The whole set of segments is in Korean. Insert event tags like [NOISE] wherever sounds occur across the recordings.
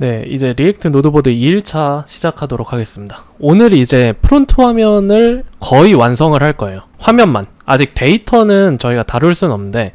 네, 이제 리액트 노드보드 2일차 시작하도록 하겠습니다. 오늘 이제 프론트 화면을 거의 완성을 할 거예요. 화면만. 아직 데이터는 저희가 다룰 수는 없는데,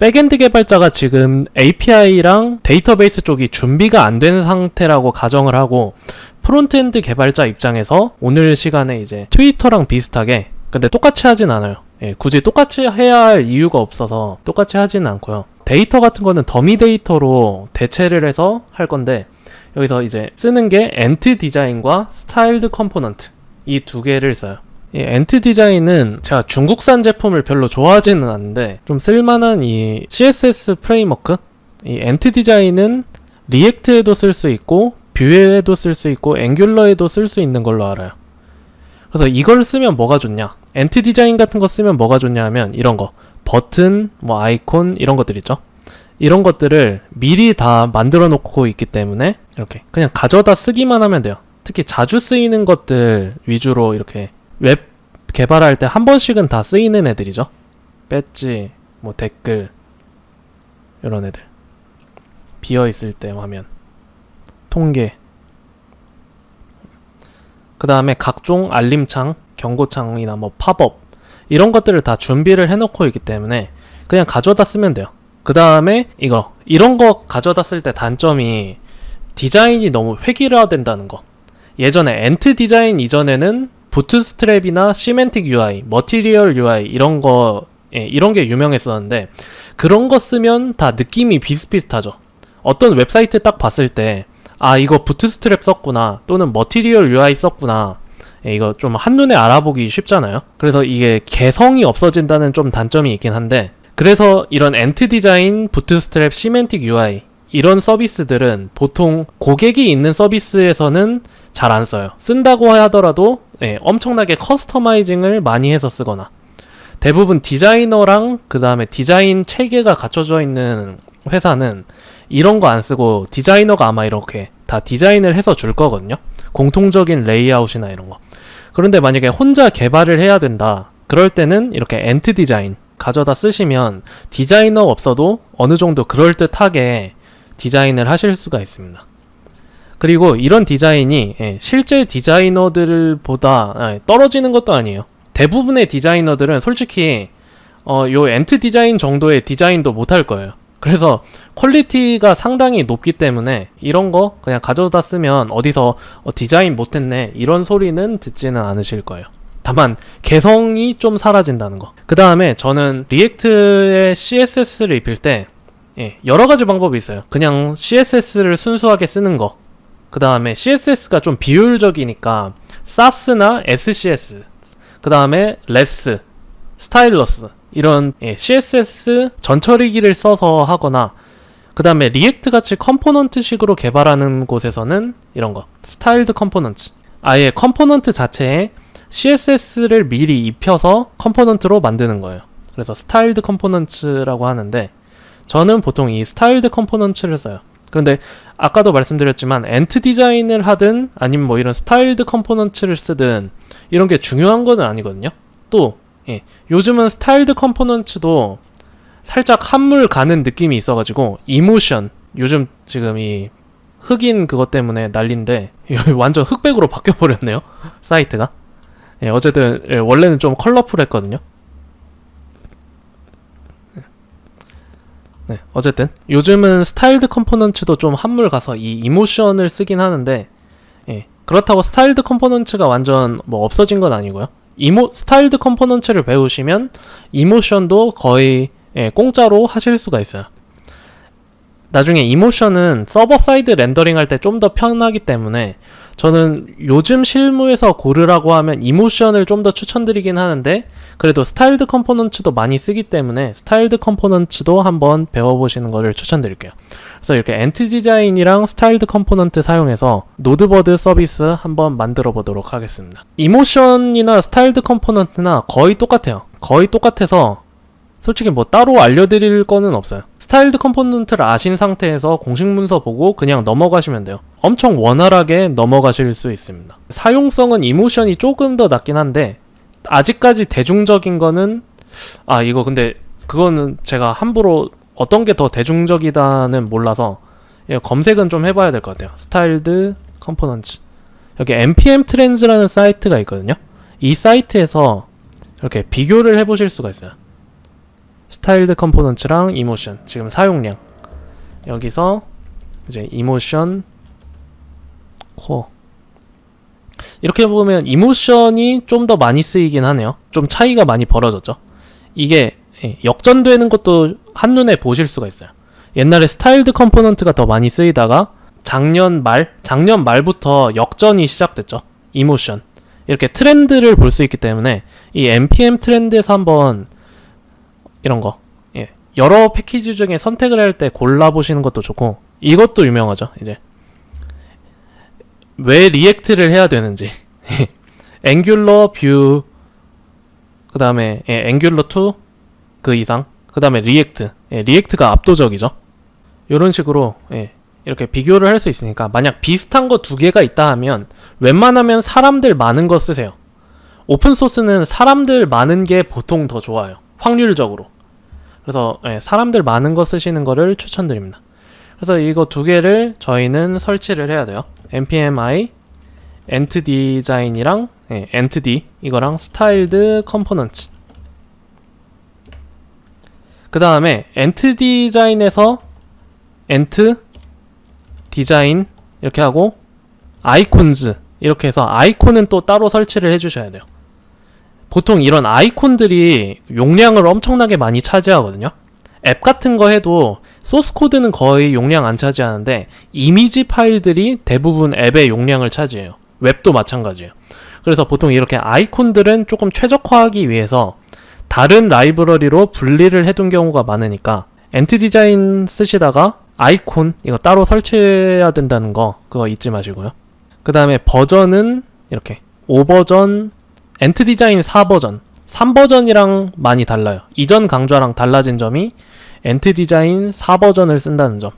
백엔드 개발자가 지금 API랑 데이터베이스 쪽이 준비가 안 된 상태라고 가정을 하고, 프론트엔드 개발자 입장에서 오늘 시간에 이제 트위터랑 비슷하게, 근데 똑같이 하진 않아요. 예, 굳이 똑같이 해야 할 이유가 없어서 똑같이 하지는 않고요. 데이터 같은 거는 더미 데이터로 대체를 해서 할 건데 여기서 이제 쓰는 게 엔트 디자인과 스타일드 컴포넌트 이 두 개를 써요. 이 엔트 디자인은 제가 중국산 제품을 별로 좋아하지는 않는데 좀 쓸만한 이 CSS 프레임워크 이 엔트 디자인은 리액트에도 쓸 수 있고 뷰에도 쓸 수 있고 앵귤러에도 쓸 수 있는 걸로 알아요. 그래서 이걸 쓰면 뭐가 좋냐? 엔트 디자인 같은 거 쓰면 뭐가 좋냐 하면 이런 거 버튼, 뭐 아이콘 이런 것들 있죠. 이런 것들을 미리 다 만들어 놓고 있기 때문에 이렇게 그냥 가져다 쓰기만 하면 돼요. 특히 자주 쓰이는 것들 위주로 이렇게 웹 개발할 때 한 번씩은 다 쓰이는 애들이죠. 배지, 뭐 댓글 이런 애들 비어 있을 때 화면 통계 그 다음에 각종 알림창, 경고창이나 뭐 팝업 이런 것들을 다 준비를 해놓고 있기 때문에 그냥 가져다 쓰면 돼요. 그 다음에 이거 이런 거 가져다 쓸 때 단점이 디자인이 너무 획일화된다는 거. 예전에 엔트 디자인 이전에는 부트스트랩이나 시멘틱 UI, 머티리얼 UI 이런 거 예, 이런 게 유명했었는데 그런 거 쓰면 다 느낌이 비슷비슷하죠. 어떤 웹사이트 딱 봤을 때 아 이거 부트스트랩 썼구나 또는 머티리얼 UI 썼구나 예, 이거 좀 한눈에 알아보기 쉽잖아요. 그래서 이게 개성이 없어진다는 좀 단점이 있긴 한데 그래서 이런 엔트 디자인, 부트스트랩, 시멘틱 UI 이런 서비스들은 보통 고객이 있는 서비스에서는 잘 안 써요. 쓴다고 하더라도 예, 엄청나게 커스터마이징을 많이 해서 쓰거나 대부분 디자이너랑 그 다음에 디자인 체계가 갖춰져 있는 회사는 이런 거 안 쓰고 디자이너가 아마 이렇게 다 디자인을 해서 줄 거거든요. 공통적인 레이아웃이나 이런 거. 그런데 만약에 혼자 개발을 해야 된다. 그럴 때는 이렇게 엔트 디자인 가져다 쓰시면 디자이너 없어도 어느 정도 그럴듯하게 디자인을 하실 수가 있습니다. 그리고 이런 디자인이 예, 실제 디자이너들보다 예, 떨어지는 것도 아니에요. 대부분의 디자이너들은 솔직히 어, 요 엔트 디자인 정도의 디자인도 못할 거예요. 그래서 퀄리티가 상당히 높기 때문에 이런 거 그냥 가져다 쓰면 어디서 어, 디자인 못했네 이런 소리는 듣지는 않으실 거예요. 다만 개성이 좀 사라진다는 거. 그 다음에 저는 리액트의 CSS를 입힐 때 예, 여러 가지 방법이 있어요. 그냥 CSS를 순수하게 쓰는 거. 그 다음에 CSS가 좀 비효율적이니까 SAS나 SCS, 그 다음에 레스, 스타일러스 이런 예, CSS 전처리기를 써서 하거나 그 다음에 리액트 같이 컴포넌트식으로 개발하는 곳에서는 이런 거 스타일드 컴포넌트 아예 컴포넌트 자체에 CSS를 미리 입혀서 컴포넌트로 만드는 거예요. 그래서 스타일드 컴포넌트라고 하는데 저는 보통 이 스타일드 컴포넌트를 써요. 그런데 아까도 말씀드렸지만 엔트 디자인을 하든 아니면 뭐 이런 스타일드 컴포넌트를 쓰든 이런 게 중요한 건 아니거든요. 또 예, 요즘은 스타일드 컴포넌트도 살짝 한물 가는 느낌이 있어가지고 이모션 요즘 지금 이 흑인 그것 때문에 난린데 [LAUGHS] 완전 흑백으로 바뀌어 버렸네요 [LAUGHS] 사이트가 예, 어쨌든 예, 원래는 좀 컬러풀했거든요 네, 어쨌든 요즘은 스타일드 컴포넌트도 좀 한물 가서 이 이모션을 쓰긴 하는데 예, 그렇다고 스타일드 컴포넌트가 완전 뭐 없어진 건 아니고요. 이모 스타일드 컴포넌트를 배우시면 이모션도 거의 예, 공짜로 하실 수가 있어요. 나중에 이모션은 서버 사이드 렌더링 할 때 좀 더 편하기 때문에 저는 요즘 실무에서 고르라고 하면 이모션을 좀 더 추천드리긴 하는데 그래도 스타일드 컴포넌트도 많이 쓰기 때문에 스타일드 컴포넌트도 한번 배워보시는 것을 추천드릴게요. 그래서 이렇게 엔트 디자인이랑 스타일드 컴포넌트 사용해서 노드버드 서비스 한번 만들어 보도록 하겠습니다. 이모션이나 스타일드 컴포넌트나 거의 똑같아요. 거의 똑같아서 솔직히 뭐 따로 알려드릴 거는 없어요. 스타일드 컴포넌트를 아신 상태에서 공식 문서 보고 그냥 넘어가시면 돼요. 엄청 원활하게 넘어가실 수 있습니다. 사용성은 이모션이 조금 더 낫긴 한데 아직까지 대중적인 거는 아 이거 근데 그거는 제가 함부로 어떤 게 더 대중적이다는 몰라서 이거 검색은 좀 해봐야 될 것 같아요. 스타일드 컴포넌트 여기 npm 트렌즈라는 사이트가 있거든요. 이 사이트에서 이렇게 비교를 해보실 수가 있어요. 스타일드 컴포넌트랑 이모션 지금 사용량 여기서 이제 이모션 코어 이렇게 보면 이모션이 좀 더 많이 쓰이긴 하네요. 좀 차이가 많이 벌어졌죠. 이게 예, 역전되는 것도 한눈에 보실 수가 있어요. 옛날에 스타일드 컴포넌트가 더 많이 쓰이다가 작년 말, 작년 말부터 역전이 시작됐죠. 이모션. 이렇게 트렌드를 볼 수 있기 때문에 이 npm 트렌드에서 한번 이런 거 예, 여러 패키지 중에 선택을 할 때 골라 보시는 것도 좋고 이것도 유명하죠. 이제 왜 리액트를 해야 되는지 [LAUGHS] 앵귤러 뷰 그 다음에 예, 앵귤러 2 그 이상 그 다음에 리액트 예, 리액트가 압도적이죠. 이런 식으로 예, 이렇게 비교를 할 수 있으니까 만약 비슷한 거 두 개가 있다 하면 웬만하면 사람들 많은 거 쓰세요. 오픈 소스는 사람들 많은 게 보통 더 좋아요. 확률적으로. 그래서 예, 사람들 많은 거 쓰시는 거를 추천드립니다. 그래서 이거 두 개를 저희는 설치를 해야 돼요. npmi ent design이랑 예, ent d 이거랑 styled component. 그 다음에 ent design에서 ent 디자인 이렇게 하고 아이콘즈 이렇게 해서 아이콘은 또 따로 설치를 해주셔야 돼요. 보통 이런 아이콘들이 용량을 엄청나게 많이 차지하거든요. 앱 같은 거 해도 소스 코드는 거의 용량 안 차지하는데 이미지 파일들이 대부분 앱의 용량을 차지해요. 웹도 마찬가지예요. 그래서 보통 이렇게 아이콘들은 조금 최적화하기 위해서 다른 라이브러리로 분리를 해둔 경우가 많으니까 엔트 디자인 쓰시다가 아이콘 이거 따로 설치해야 된다는 거 그거 잊지 마시고요. 그 다음에 버전은 이렇게 5버전 엔트 디자인 4버전 3버전이랑 많이 달라요. 이전 강좌랑 달라진 점이 엔트 디자인 4버전을 쓴다는 점.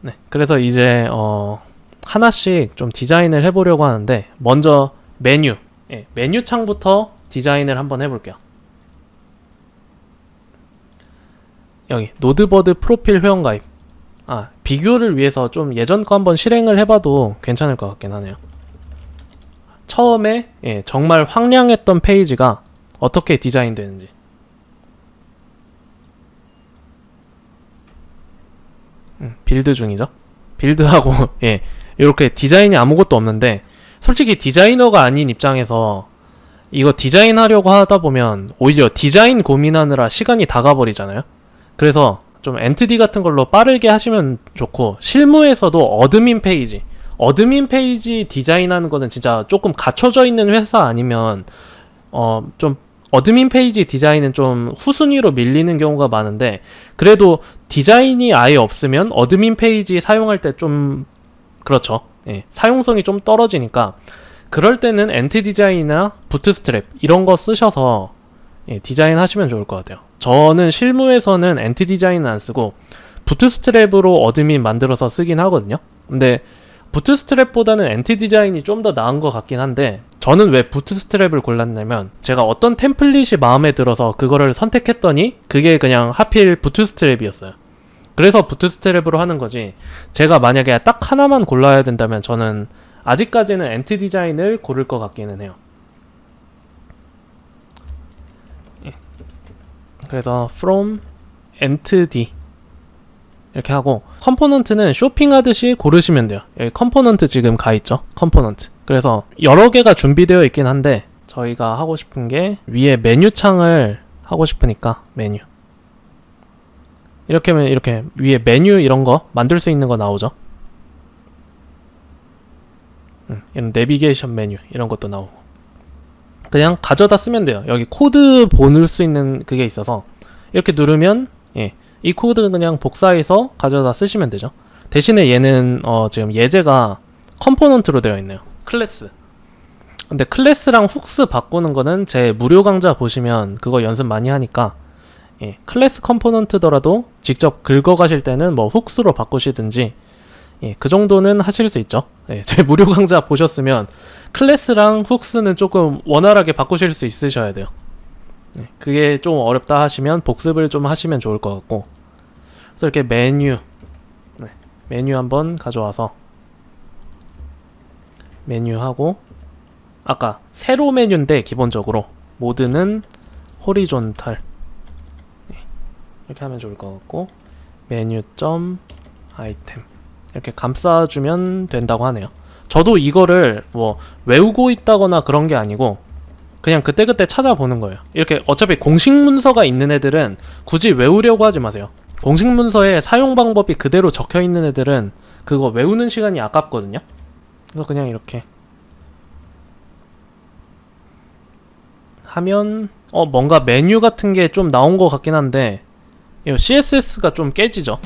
네, 그래서 이제 어 하나씩 좀 디자인을 해보려고 하는데 먼저 메뉴, 예, 메뉴 창부터 디자인을 한번 해볼게요. 여기 노드버드 프로필 회원가입. 아 비교를 위해서 좀 예전 거 한번 실행을 해봐도 괜찮을 것 같긴 하네요. 처음에 예, 정말 황량했던 페이지가 어떻게 디자인되는지. 음, 빌드 중이죠. 빌드하고 [LAUGHS] 예 이렇게 디자인이 아무것도 없는데 솔직히 디자이너가 아닌 입장에서 이거 디자인하려고 하다 보면 오히려 디자인 고민하느라 시간이 다 가버리잖아요. 그래서 좀 엔트디 같은 걸로 빠르게 하시면 좋고 실무에서도 어드민 페이지 어드민 페이지 디자인하는 거는 진짜 조금 갖춰져 있는 회사 아니면 어 좀 어드민 페이지 디자인은 좀 후순위로 밀리는 경우가 많은데 그래도 디자인이 아예 없으면 어드민 페이지 사용할 때 좀 그렇죠. 예, 사용성이 좀 떨어지니까 그럴 때는 엔티 디자인이나 부트스트랩 이런 거 쓰셔서 예, 디자인 하시면 좋을 것 같아요. 저는 실무에서는 엔티 디자인은 안 쓰고 부트스트랩으로 어드민 만들어서 쓰긴 하거든요. 근데 부트스트랩보다는 엔티 디자인이 좀 더 나은 것 같긴 한데 저는 왜 부트스트랩을 골랐냐면 제가 어떤 템플릿이 마음에 들어서 그거를 선택했더니 그게 그냥 하필 부트스트랩이었어요. 그래서 부트스트랩으로 하는 거지. 제가 만약에 딱 하나만 골라야 된다면 저는 아직까지는 엔티 디자인을 고를 것 같기는 해요. 그래서 from ent d 이렇게 하고 컴포넌트는 쇼핑하듯이 고르시면 돼요. 여기 컴포넌트 지금 가 있죠. 컴포넌트. 그래서 여러 개가 준비되어 있긴 한데 저희가 하고 싶은 게 위에 메뉴 창을 하고 싶으니까 메뉴. 이렇게 하면 이렇게 위에 메뉴 이런 거 만들 수 있는 거 나오죠. 음, 이런 내비게이션 메뉴 이런 것도 나오고. 그냥 가져다 쓰면 돼요. 여기 코드 보낼 수 있는 그게 있어서 이렇게 누르면 예, 이 코드는 그냥 복사해서 가져다 쓰시면 되죠. 대신에 얘는 어, 지금 예제가 컴포넌트로 되어 있네요. 클래스. 근데 클래스랑 훅스 바꾸는 거는 제 무료 강좌 보시면 그거 연습 많이 하니까 예, 클래스 컴포넌트더라도 직접 긁어가실 때는 뭐 훅스로 바꾸시든지 예, 그 정도는 하실 수 있죠. 예, 제 [LAUGHS] 무료 강좌 보셨으면 클래스랑 훅스는 조금 원활하게 바꾸실 수 있으셔야 돼요. 예, 그게 좀 어렵다 하시면 복습을 좀 하시면 좋을 것 같고 그래서 이렇게 메뉴 메뉴 한번 가져와서 메뉴하고 아까 세로 메뉴인데 기본적으로 모드는 호리존탈 네, 이렇게 하면 좋을 것 같고 메뉴 점 아이템 이렇게 감싸주면 된다고 하네요. 저도 이거를 뭐 외우고 있다거나 그런 게 아니고 그냥 그때그때 찾아보는 거예요. 이렇게 어차피 공식 문서가 있는 애들은 굳이 외우려고 하지 마세요. 공식 문서에 사용 방법이 그대로 적혀 있는 애들은 그거 외우는 시간이 아깝거든요. 그래서 그냥 이렇게 하면 어 뭔가 메뉴 같은 게 좀 나온 것 같긴 한데 CSS가 좀 깨지죠.